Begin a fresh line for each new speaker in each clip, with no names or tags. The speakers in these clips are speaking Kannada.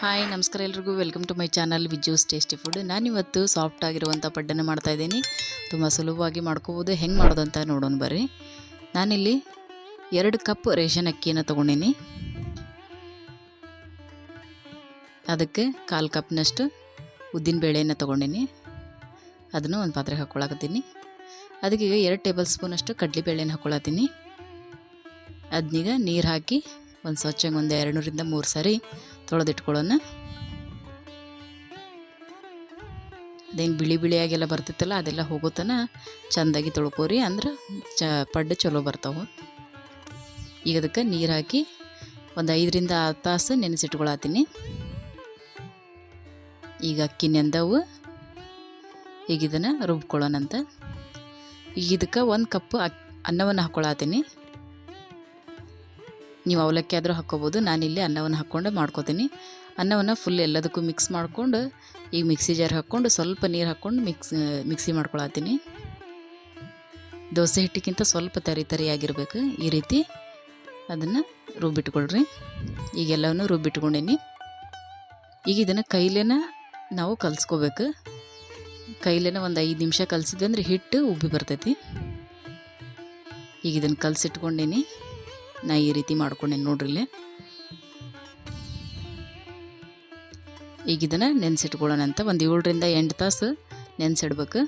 ಹಾಯ್, ನಮಸ್ಕಾರ ಎಲ್ರಿಗೂ. Welcome to my channel Viju's tasty food ನಾನಿವತ್ತು ಸಾಫ್ಟ್ ಆಗಿರುವಂಥ ಪಡ್ಡನ್ನು ಮಾಡ್ತಾಯಿದ್ದೀನಿ ತುಂಬ ಸುಲಭವಾಗಿ ಮಾಡ್ಕೋಬೋದು. ಹೆಂಗೆ ಮಾಡೋದು ಅಂತ ನೋಡೋಣ ಬರ್ರಿ. ನಾನಿಲ್ಲಿ ಎರಡು ಕಪ್ ರೇಷನ್ ಅಕ್ಕಿಯನ್ನು ತೊಗೊಂಡಿನಿ. ಅದಕ್ಕೆ ಕಾಲು ಕಪ್ನಷ್ಟು ಉದ್ದಿನ ಬೇಳೆಯನ್ನು ತೊಗೊಂಡಿನಿ. ಅದನ್ನು ಒಂದು ಪಾತ್ರೆಗೆ ಹಾಕ್ಕೊಳಕತ್ತೀನಿ ಅದಕ್ಕೆ ಈಗ ಎರಡು ಟೇಬಲ್ ಸ್ಪೂನಷ್ಟು ಕಡಲೆಬೇಳೆನ ಹಾಕ್ಕೊಳತ್ತೀನಿ ಅದನ್ನೀಗ ನೀರು ಹಾಕಿ ಒಂದು ಸ್ವಚ್ಛಂಗೆ ಒಂದು ಎರಡುನೂರಿಂದ ಮೂರು ಸಾರಿ ತೊಳೆದಿಟ್ಕೊಳ್ಳೋಣ. ಅದೇನು ಬಿಳಿ ಬಿಳಿಯಾಗೆಲ್ಲ ಬರ್ತಿತ್ತಲ್ಲ, ಅದೆಲ್ಲ ಹೋಗೋತನ ಚೆಂದಾಗಿ ತೊಳ್ಕೊರಿ ಅಂದ್ರೆ ಚ ಪಡ್ಡು ಚಲೋ ಬರ್ತಾವೆ. ಈಗ ಅದಕ್ಕೆ ನೀರು ಹಾಕಿ ಒಂದು ಐದರಿಂದ ಆರು ತಾಸು ನೆನೆಸಿಟ್ಕೊಳತ್ತೀನಿ ಈಗ ಅಕ್ಕಿ ನೆಂದವು. ಈಗ ಇದನ್ನು ರುಬ್ಕೊಳ್ಳೋಣಂತ. ಈಗ ಇದಕ್ಕೆ ಒಂದು ಕಪ್ ಅಕ್ ಅನ್ನವನ್ನು ಹಾಕ್ಕೊಳತ್ತೀನಿ ನೀವು ಅವಲಕ್ಕಿ ಆದರೂ ಹಾಕ್ಕೋಬೋದು. ನಾನಿಲ್ಲಿ ಅನ್ನವನ್ನು ಹಾಕ್ಕೊಂಡು ಮಾಡ್ಕೋತೀನಿ. ಅನ್ನವನ್ನು ಫುಲ್ ಎಲ್ಲದಕ್ಕೂ ಮಿಕ್ಸ್ ಮಾಡಿಕೊಂಡು ಈಗ ಮಿಕ್ಸಿ ಜಾರ್ ಹಾಕ್ಕೊಂಡು ಸ್ವಲ್ಪ ನೀರು ಹಾಕ್ಕೊಂಡು ಮಿಕ್ಸ್ ಮಿಕ್ಸಿ ಮಾಡ್ಕೊಳತ್ತೀನಿ. ದೋಸೆ ಹಿಟ್ಟಿಗಿಂತ ಸ್ವಲ್ಪ ತರಿ ತರಿಯಾಗಿರಬೇಕು ಈ ರೀತಿ ಅದನ್ನು ರುಬ್ಬಿಟ್ಕೊಳ್ರಿ. ಈಗೆಲ್ಲವನ್ನು ರುಬ್ಬಿಟ್ಕೊಂಡೀನಿ. ಈಗ ಇದನ್ನು ಕೈಲೇನ ನಾವು ಕಲಿಸ್ಕೋಬೇಕು. ಕೈಲೇನ ಒಂದು ಐದು ನಿಮಿಷ ಕಲಿಸಿದ್ವಿ ಅಂದರೆ ಹಿಟ್ಟು ಉಬ್ಬಿ ಬರ್ತೈತಿ. ಈಗ ಇದನ್ನು ಕಲಸಿಟ್ಕೊಂಡೀನಿ. ನಾ ಈ ರೀತಿ ಮಾಡ್ಕೊಂಡೆ ನೋಡ್ರಿ ಇಲ್ಲಿ. ಈಗ ಇದನ್ನು ನೆನೆಸಿಟ್ಕೊಳ್ಳೋಣ ಅಂತ ಒಂದು ಏಳರಿಂದ ಎಂಟು ತಾಸು ನೆನೆಸಿಡ್ಬೇಕು.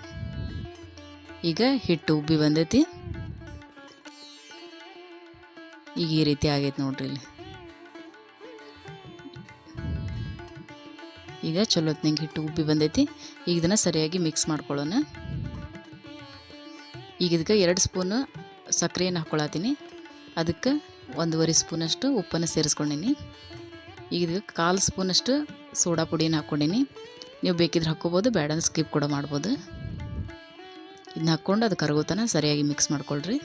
ಈಗ ಹಿಟ್ಟು ಉಬ್ಬಿ ಬಂದೈತಿ. ಈಗ ಈ ರೀತಿ ಆಗೈತೆ ನೋಡ್ರಿ ಇಲ್ಲಿ. ಈಗ ಚಲೋ ಹೊತ್ನಂಗೆ ಹಿಟ್ಟು ಉಬ್ಬಿ ಬಂದೈತಿ. ಈಗ ಇದನ್ನು ಸರಿಯಾಗಿ ಮಿಕ್ಸ್ ಮಾಡ್ಕೊಳ್ಳೋಣ. ಈಗ ಇದಕ್ಕೆ ಎರಡು ಸ್ಪೂನು ಸಕ್ಕರೆಯನ್ನು ಹಾಕ್ಕೊಳತ್ತೀನಿ ಅದಕ್ಕೆ ಒಂದೂವರೆ ಸ್ಪೂನಷ್ಟು ಉಪ್ಪನ್ನು ಸೇರಿಸ್ಕೊಂಡೀನಿ. ಈಗ ಇದಕ್ಕೆ ಕಾಲು ಸ್ಪೂನಷ್ಟು ಸೋಡಾ ಪುಡಿನ ಹಾಕ್ಕೊಂಡೀನಿ. ನೀವು ಬೇಕಿದ್ರೆ ಹಾಕ್ಕೋಬೋದು, ಬೇಡ ಸ್ಕಿಪ್ ಕೂಡ ಮಾಡ್ಬೋದು. ಇದನ್ನ ಹಾಕ್ಕೊಂಡು ಅದು ಕರಗೋತನ ಸರಿಯಾಗಿ ಮಿಕ್ಸ್ ಮಾಡ್ಕೊಳ್ರಿ.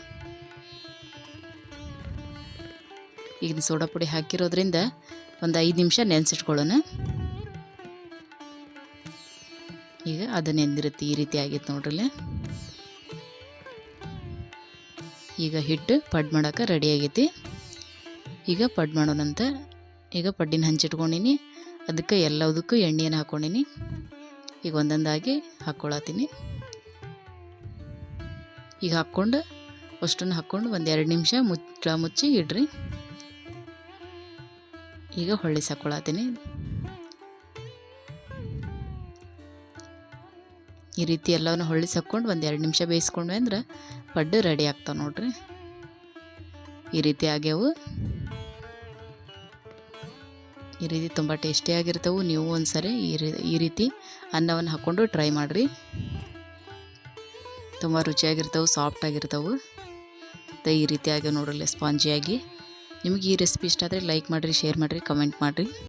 ಈಗ ಸೋಡಾ ಪುಡಿ ಹಾಕಿರೋದ್ರಿಂದ ಒಂದು ಐದು ನಿಮಿಷ ನೆನೆಸಿಟ್ಕೊಳ್ಳೋಣ. ಈಗ ಅದು ನೆಂದಿರುತ್ತೆ ಈ ರೀತಿ ಆಗಿತ್ತು ನೋಡ್ರಿ ಈಗ ಹಿಟ್ಟು ಪಡ್ ಮಾಡೋಕೆ ರೆಡಿ ಆಗೈತಿ. ಈಗ ಪಡ್ ಮಾಡೋಣಂತ ಈಗ ಪಡ್ಡಿನ ಹಂಚಿಟ್ಕೊಂಡಿನಿ ಅದಕ್ಕೆ ಎಲ್ಲದಕ್ಕೂ ಎಣ್ಣೆಯನ್ನು ಹಾಕ್ಕೊಂಡಿನಿ ಈಗ ಒಂದೊಂದಾಗಿ ಹಾಕ್ಕೊಳತ್ತೀನಿ ಈಗ ಹಾಕ್ಕೊಂಡು ಅಷ್ಟನ್ನು ಹಾಕ್ಕೊಂಡು ಒಂದು ಎರಡು ನಿಮಿಷ ಮುಚ್ಚ ಮುಚ್ಚಿ ಇಡ್ರಿ. ಈಗ ಹೊಳ್ಳಿಸಿ ಹಾಕ್ಕೊಳತ್ತೀನಿ ಈ ರೀತಿ ಎಲ್ಲವನ್ನು ಹೊಳ್ಳಿಸಿ ಹಾಕ್ಕೊಂಡು ಒಂದು ಎರಡು ನಿಮಿಷ ಬೇಯಿಸ್ಕೊಂಡ್ವಿ ಅಂದ್ರೆ ಪಡ್ಡು ರೆಡಿ ಆಗ್ತಾವೆ ನೋಡ್ರಿ. ಈ ರೀತಿ ಆಗ್ಯಾವು. ಈ ರೀತಿ ತುಂಬ ಟೇಸ್ಟಿಯಾಗಿರ್ತವೆ ನೀವು ಒಂದ್ಸರಿ ಈ ರೀ, ಈ ರೀತಿ ಅನ್ನವನ್ನು ಹಾಕ್ಕೊಂಡು ಟ್ರೈ ಮಾಡಿರಿ. ತುಂಬ ರುಚಿಯಾಗಿರ್ತವೆ ಸಾಫ್ಟಾಗಿರ್ತವೆ ಈ ರೀತಿ ಆಗ್ಯಾವ ನೋಡ್ರಲ್ಲ ಸ್ಪಾಂಜಿಯಾಗಿ ನಿಮಗೆ ಈ ರೆಸಿಪಿ ಇಷ್ಟ ಆದರೆ ಲೈಕ್ ಮಾಡಿರಿ, ಶೇರ್ ಮಾಡಿರಿ, ಕಮೆಂಟ್ ಮಾಡಿರಿ.